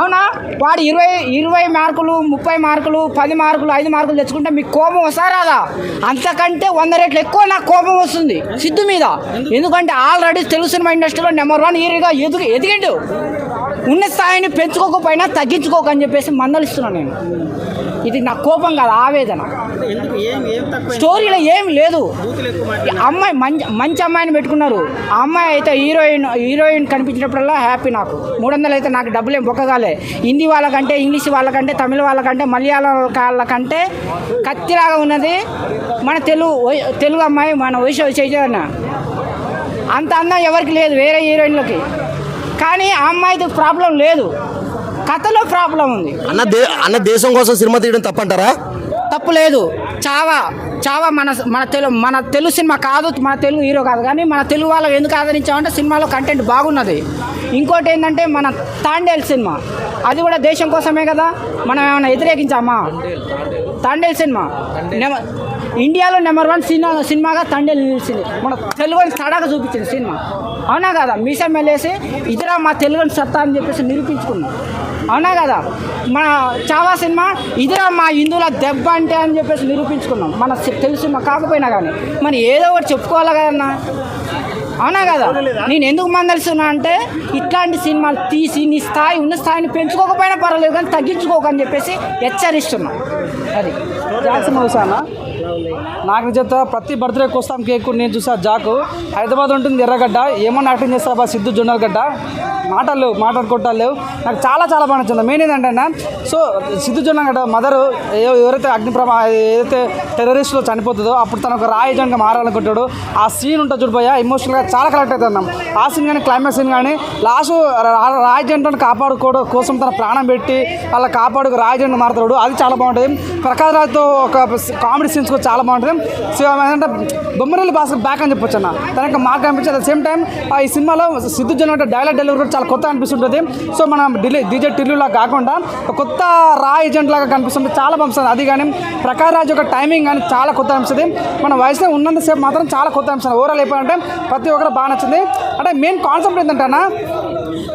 అవునా? వాడు ఇరవై ఇరవై మార్కులు ముప్పై మార్కులు పది మార్కులు ఐదు మార్కులు తెచ్చుకుంటే మీకు కోపం వస్తా రాదా? అంతకంటే వంద రెట్లు ఎక్కువ నాకు కోపం వస్తుంది సిద్ధు మీద. ఎందుకంటే ఆల్రెడీ తెలుగు సినిమా ఇండస్ట్రీలో నెంబర్ వన్ హీరోగా ఎదుగు ఎదిగిండు. ఉన్న స్థాయిని పెంచుకోకపోయినా తగ్గించుకోక అని చెప్పేసి మందలిస్తున్నాను నేను. ఇది నా కోపం కాదు ఆవేదన. స్టోరీలో ఏం లేదు. అమ్మాయి మంచి మంచి అమ్మాయిని పెట్టుకున్నారు. ఆ అమ్మాయి అయితే హీరోయిన్ హీరోయిన్ కనిపించినప్పుడల్లా హ్యాపీ నాకు. మూడు వందలు అయితే నాకు డబ్బులు ఏం బొక్కగాలే హిందీ వాళ్ళకంటే ఇంగ్లీష్ వాళ్ళకంటే తమిళ వాళ్ళకంటే మలయాళం వాళ్ళకంటే కత్తిలాగా ఉన్నది మన తెలుగు తెలుగు అమ్మాయి మన వయసు చైతన్య. అంత అందం ఎవరికి లేదు వేరే హీరోయిన్లకి. కానీ ఆ అమ్మాయికి ప్రాబ్లం లేదు. కథలో ప్రాబ్లం ఉంది. అన్న దే అన్న దేశం కోసం సినిమా తీయడం తప్పంటారా? తప్పు లేదు. చావా చావా మన మన తెలుగు మన తెలుగు సినిమా కాదు మన తెలుగు హీరో కాదు కానీ మన తెలుగు వాళ్ళకి ఎందుకు ఆదరించామంటే సినిమాలో కంటెంట్ బాగున్నది. ఇంకోటి ఏంటంటే మన తాండేల్ సినిమా. అది కూడా దేశం కోసమే కదా? మనం ఏమైనా వ్యతిరేకించామా? తాండేల్ సినిమా. నెమ- ఇండియాలో నెంబర్ వన్ సినిమా సినిమాగా తండేల్ నిలిచింది. మన తెలుగుని తడాగా చూపించింది సినిమా. అవునా కదా? మీసం వెళ్ళేసి ఇతర మా తెలుగుని సత్తా అని చెప్పేసి నిరూపించుకున్నాం. అవునా కదా? మన చావా సినిమా ఇదిరా మా హిందువుల దెబ్బ అంటే అని చెప్పేసి నిరూపించుకున్నాం. మన తెలుసు తెలుగు సినిమా కాకపోయినా కానీ. మనం ఏదో ఒకటి చెప్పుకోవాలి కదన్నా అవునా కదా? నేను ఎందుకు మందలుస్తున్నా అంటే ఇట్లాంటి సినిమాలు తీసి నీ స్థాయి ఉన్న స్థాయిని పెంచుకోకపోయినా పర్వాలేదు కానీ తగ్గించుకోకని చెప్పేసి హెచ్చరిస్తున్నా. అది. జాక్సన్ నాకు చెప్తా ప్రతి బర్త్డేకి వస్తాం కేక్ నేను చూసా జాకు. హైదరాబాద్ ఉంటుంది ఎర్రగడ్డ. ఏమన్నా యాక్టింగ్ చేస్తారా సిద్ధు జొన్నలగడ్డ? మాటలు లేవు మాటలు లేవు. నాకు చాలా చాలా బాగా నచ్చింది. మెయిన్ ఏంటంటే సో సిద్ధు జొన్నగడ్డ మదరు ఎవరైతే అగ్నిప్రమా ఏదైతే టెర్రరిస్ట్లో చనిపోతుందో అప్పుడు తన ఒక రాయి ఏజెంట్గా మారాలనుకుంటాడు ఆ సీన్ ఉంటుంది చూడిపోయా ఎమోషనల్గా చాలా కలెక్ట్ అవుతున్నాం ఆ సీన్ కానీ క్లైమాక్స్ సీన్ కానీ లాస్ట్ రాయి కాపాడుకోవడం కోసం తన ప్రాణం పెట్టి వాళ్ళ కాపాడుకు రాయి మారుతాడు. అది చాలా బాగుంటుంది. ప్రకాశ్ రాజ్తో ఒక కామెడీ సీన్స్ కూడా చాలా బాగుంటుంది. సో ఏంటంటే బొమ్మరల్లి భాస్కర్ బ్యాక్ అని చెప్పొచ్చు అన్న. తనకి మాకు అనిపించింది అట్ సేమ్ టైం ఈ సినిమాలో సిద్ధు అంటే డైలాగ్ డెలివరీ కూడా చాలా కొత్త అనిపిస్తుంటుంది. సో మనం డిలే డీజే టిల్లులా కాకుండా ఒక కొత్త రా ఏజెంట్ లాగా కనిపిస్తుంది. చాలా పంపిస్తుంది అది కానీ ప్రకాష్ రాజ్ యొక్క టైమింగ్ కానీ చాలా కొత్త అనిపిస్తుంది మన వయసులో ఉన్నంతసేపు మాత్రం చాలా కొత్త అనిపిస్తుంది ఓవరాల్ అయిపోయిందంటే ప్రతి ఒక్కరు బాగా నచ్చింది. అంటే మెయిన్ కాన్సెప్ట్ ఏంటంటే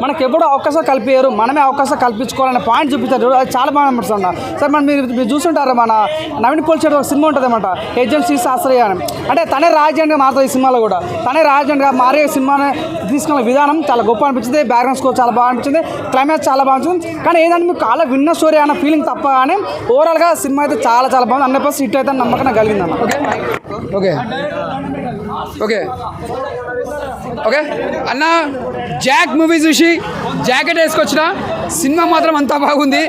మనకి ఎప్పుడూ అవకాశం కల్పించారు మనమే అవకాశం కల్పించుకోవాలనే పాయింట్ చూపించారు చూడు, అది చాలా బాగా అనిపిస్తుంది సార్ మనం మీరు మీరు చూసుంటారు మన నవీన్ పోల్చేడు ఒక సినిమా ఉంటుంది అనమాట ఏజెన్సీ శాస్త్రీయ అని. అంటే తనే రాజెంట్గా మారుతుంది ఈ సినిమాలో కూడా. తనే రాజెంట్గా మారే సినిమాని తీసుకున్న విధానం చాలా గొప్ప అనిపించింది. బ్యాక్గ్రౌండ్ స్కోర్ చాలా బాగా అనిపించింది. క్లైమాక్స్ చాలా బాగా అనిపించింది. కానీ ఏంటంటే మీకు చాలా చిన్న స్టోరీ అన్న ఫీలింగ్ తప్ప కానీ ఓవరాల్గా సినిమా అయితే చాలా చాలా బాగుంది. హండ్రెడ్ పర్సెంట్ హిట్ అయితే నమ్మకం నాకు కలిగింది అన్న. ఓకే. ఓకే. ఓకే. అన్న జాక్ మూవీ చూసి జాకెట్ వేసుకొచ్చిన. సినిమా మాత్రం అంతా బాగుంది.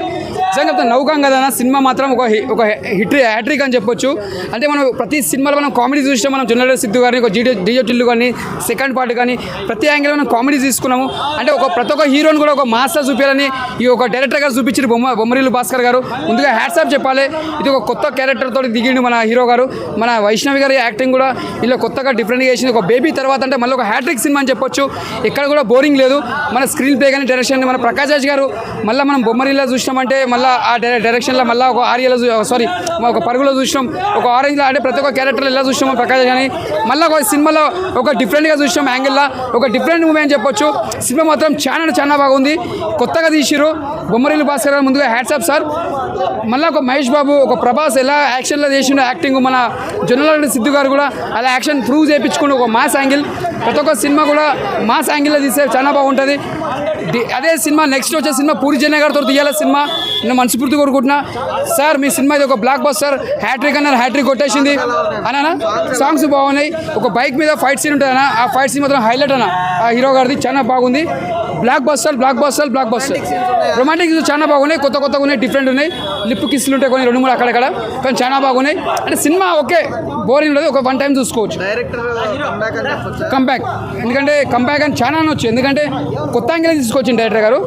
నిజంగా నవ్వుకాం కదా అన్న సినిమా మాత్రం ఒక ఒక హిట్ హ్యాట్రిక్ అని చెప్పొచ్చు. అంటే మనం ప్రతి సినిమాలో మనం కామెడీ చూసినా మనం జొన్నడ సిద్ధు గారిని ఒక జీడియో డిజో టిల్లు కానీ సెకండ్ పార్ట్ కానీ ప్రతి యాంగిల్ మనం కామెడీ తీసుకున్నాము. అంటే ఒక ప్రతి ఒక్క హీరోని కూడా ఒక మాస్టర్ చూపించాలని ఈ ఒక డైరెక్టర్ గారు చూపించారు బొమ్మ బొమ్మరీలు భాస్కర్ గారు. ముందుగా హ్యాట్సాప్ చెప్పాలి. ఇది ఒక కొత్త క్యారెక్టర్ తోటి దిగిండు మన హీరో గారు. మన వైష్ణవి గారి యాక్టింగ్ కూడా ఇలా కొత్తగా డిఫరెంట్గా చేసింది. ఒక బేబీ తర్వాత అంటే మళ్ళీ ఒక హ్యాట్రిక్ సినిమా అని చెప్పొచ్చు. ఎక్కడ కూడా బోరింగ్ లేదు. మన స్క్రీన్ ప్లే కానీ డైరెక్షన్ మన ప్రకాష్ రాజ్ గారు మళ్ళీ మనం బొమ్మరీలా చూసినామంటే మళ్ళీ ఆ డై- డైరెక్షన్లో మళ్ళీ ఒక ఆర్యలో సారీ ఒక పరుగులో చూసినాం. ఒక ఆరెంజ్లో అంటే ప్రతి ఒక్క క్యారెక్టర్లో ఎలా చూసినాం ప్రకాష్ కానీ మళ్ళీ ఒక సినిమాలో ఒక డిఫరెంట్గా చూసినాం యాంగిల్లో ఒక డిఫరెంట్ మూవీ అని చెప్పొచ్చు. సినిమా మాత్రం చాలా చాలా బాగుంది. కొత్తగా తీసిరు బొమ్మరీలు భాస్కర్ గారు ముందుగా హ్యాట్సాప్ సార్ మళ్ళీ ఒక మహేష్ బాబు ఒక ప్రభాస్ ఎలా యాక్షన్లో చేసిన యాక్టింగ్ మన జొన్నలాంటి సిద్ధు గారు కూడా అలా యాక్షన్ ప్రూవ్ చేయించుకుని ఒక మాస్ యాంగిల్. ప్రతి ఒక్క సినిమా కూడా మాస్ యాంగిల్లో తీస్తే చాలా బాగుంటుంది. అదే సినిమా నెక్స్ట్ వచ్చే సినిమా పూరి జన గారితో తీయాలి సినిమా. నేను మనస్ఫూర్తి కోరుకుంటున్నా. సార్ మీ సినిమా ఇది ఒక బ్లాక్ బస్టర్ హ్యాట్రిక్ అన్నారు హ్యాట్రిక్ కొట్టేసింది. అనా సాంగ్స్ బాగున్నాయి. ఒక బైక్ మీద ఫైట్ సీన్ ఉంటుంది అన్న. ఆ ఫైట్ సీన్ మాత్రం హైలైట్ అన్న. ఆ హీరో గారిది చాలా బాగుంది. Blockbuster blockbuster blockbuster romantic చాలా బాగున్నాయి. కొత్త కొత్తగా ఉన్నాయి డిఫరెంట్ ఉన్నాయి. లిప్ కిస్లు ఉంటాయి కొన్ని రెండు మూడు అక్కడక్కడ. కానీ చాలా బాగున్నాయి. అంటే సినిమా ఓకే బోరింగ్ ఉండదు ఒక వన్ టైం చూసుకోవచ్చు? కంబ్యాక్ ఎందుకంటే కంబ్యాక్ అని చాలా అనొచ్చు ఎందుకంటే కొత్త యాంగిల్ తీసుకొచ్చింది డైరెక్టర్ గారు.